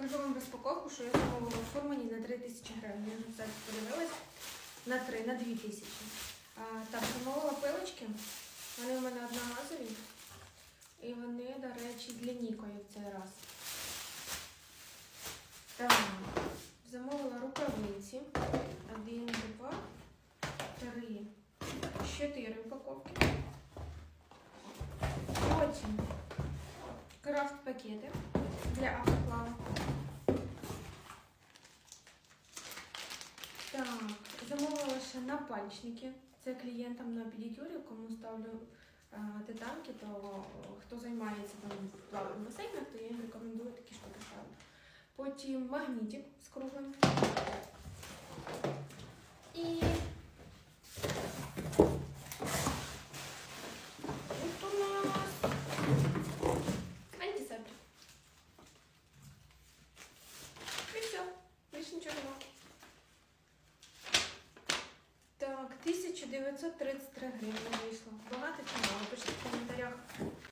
Покажу вам розпаковку, що я замовила в на 3 тисячі гривень. Я вже зараз подивилась. На 3, на 2 тисячі. Так, замовила пилочки. Вони у мене одноразові. І вони, до речі, з лінійкою в цей раз. Так, замовила рукавиці. Один, два, три, чотири упаковки. Потім крафт пакети для автоклава. Так, замовила ще напальчники. Це клієнтам на педикюрі, кому ставлю е, титанки, то хто займається там в плавних басейнах, то я їм рекомендую такі штуки ставити. Потім магнітик з круглим. 1933 гривні вийшло. Багато чи мало?